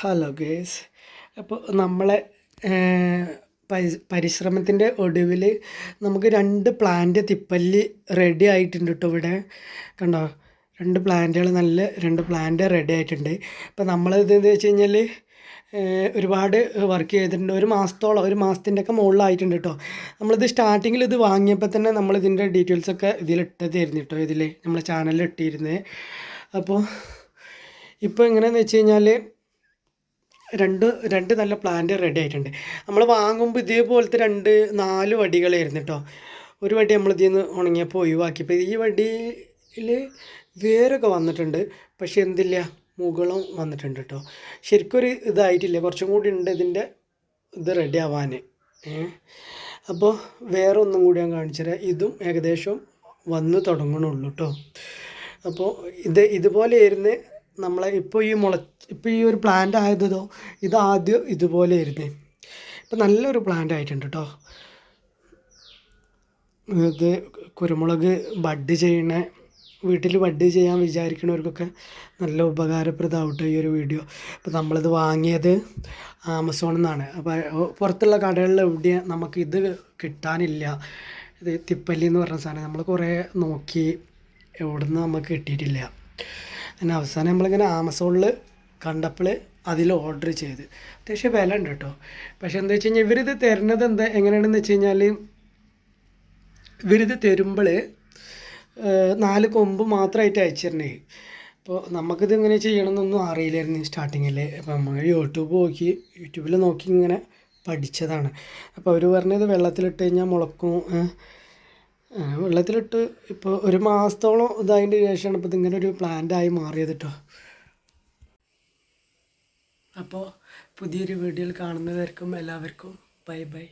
Hello guys അപ്പോൾ നമ്മളെ പരിശ്രമത്തിന്റെ ഒടുവിൽ നമുക്ക് രണ്ട് പ്ലാന്റ് തിപ്പല്ലി റെഡി ആയിട്ടുണ്ട് കേട്ടോ ഇവിടെ. കണ്ടോ? രണ്ട് പ്ലാന്റുകൾ നല്ല രണ്ട് പ്ലാന്റ് റെഡി ആയിട്ടുണ്ട്. അപ്പോൾ നമ്മളിത് എന്താ വെച്ച് കഴിഞ്ഞാൽ ഒരുപാട് വർക്ക് ചെയ്തിട്ടുണ്ട്. ഒരു മാസത്തോളം ഒരു മാസത്തിന്റെ ഒക്കെ മുകളിലായിട്ടുണ്ട് കേട്ടോ നമ്മളിത് സ്റ്റാർട്ടിങ്ങിൽ ഇത് വാങ്ങിയപ്പോൾ തന്നെ നമ്മളിതിന്റെ ഡീറ്റെയിൽസൊക്കെ ഇതിലിട്ടതായിരുന്നു കേട്ടോ ഇതിൽ നമ്മളെ ചാനലിൽ ഇട്ടിരുന്നത് അപ്പോൾ ഇപ്പോൾ എങ്ങനെയാണെന്ന് വെച്ച് കഴിഞ്ഞാൽ രണ്ട് രണ്ട് നല്ല പ്ലാന്റ് റെഡി ആയിട്ടുണ്ട്. നമ്മൾ വാങ്ങുമ്പോൾ ഇതേപോലത്തെ രണ്ട് നാല് വടികളായിരുന്നു കേട്ടോ ഒരു വടി നമ്മൾ ഇതിൽ നിന്ന് ഉണങ്ങിയപ്പോൾ ഒഴിവാക്കിയപ്പോൾ ഈ വടിയിൽ വേരൊക്കെ വന്നിട്ടുണ്ട്. പക്ഷേ എന്തില്ല മുകളും വന്നിട്ടുണ്ട് കേട്ടോ ശരിക്കൊരു ഇതായിട്ടില്ല. കുറച്ചും കൂടി ഉണ്ട് ഇതിന്റെ ഇത് റെഡി ആവാൻ അപ്പോൾ വേറെ ഒന്നും കൂടി ഞാൻ കാണിച്ചു തരാം. ഇതും ഏകദേശം വന്ന് തുടങ്ങണുള്ളൂ കേട്ടോ അപ്പോൾ ഇത് ഇതുപോലെയായിരുന്നു നമ്മളെ ഇപ്പോൾ ഈ മുള ഇപ്പോൾ ഈ ഒരു പ്ലാന്റ് ആയതോ ഇത് ആദ്യം ഇതുപോലെ ആയിരുന്നു. ഇപ്പം നല്ലൊരു പ്ലാന്റ് ആയിട്ടുണ്ട് കേട്ടോ ഇത് കുരുമുളക് ബഡ് ചെയ്യണ വീട്ടിൽ ബഡ് ചെയ്യാൻ വിചാരിക്കുന്നവർക്കൊക്കെ നല്ല ഉപകാരപ്രദമാവട്ടെ ഈ ഒരു വീഡിയോ. അപ്പോൾ നമ്മളിത് വാങ്ങിയത് ആമസോണിൽ നിന്നാണ്. അപ്പോൾ പുറത്തുള്ള കടകളിൽ എവിടെ നമുക്ക് ഇത് കിട്ടാനില്ല. ഇത് തിപ്പല്ലി എന്ന് പറഞ്ഞ സാധനം നമ്മൾ കുറേ നോക്കി എവിടെ നിന്ന് നമുക്ക് കിട്ടിയിട്ടില്ല. അങ്ങനെ അവസാനം നമ്മളിങ്ങനെ ആമസോണിൽ കണ്ടപ്പോൾ അതിൽ ഓർഡർ ചെയ്ത്. അത്യാവശ്യം വില ഉണ്ട് കേട്ടോ പക്ഷെ എന്താ വെച്ച് കഴിഞ്ഞാൽ ഇവരിത് തരുന്നത് എന്താ എങ്ങനെയാണെന്ന് വെച്ച് കഴിഞ്ഞാൽ ഇവരിത് തരുമ്പോൾ നാല് കൊമ്പ് മാത്രമായിട്ട് അയച്ചിരുന്നേ അപ്പോൾ നമുക്കിത് ഇങ്ങനെ ചെയ്യണമെന്നൊന്നും അറിയില്ലായിരുന്നു സ്റ്റാർട്ടിങ്ങിൽ അപ്പോൾ നമ്മൾ യൂട്യൂബ് നോക്കി യൂട്യൂബിൽ നോക്കി ഇങ്ങനെ പഠിച്ചതാണ്. അപ്പോൾ അവർ പറഞ്ഞത് വെള്ളത്തിലിട്ട് കഴിഞ്ഞാൽ മുളക്കും വെള്ളത്തിലിട്ട് ഇപ്പോൾ ഒരു മാസത്തോളം ഇതായതിന്റെ ശേഷമാണ് ഇപ്പോൾ ഇതിങ്ങനെ ഒരു പ്ലാന്റായി മാറിയത് കേട്ടോ അപ്പോൾ പുതിയൊരു വീഡിയോയിൽ കാണുന്നവർക്കും എല്ലാവർക്കും ബൈ ബൈ.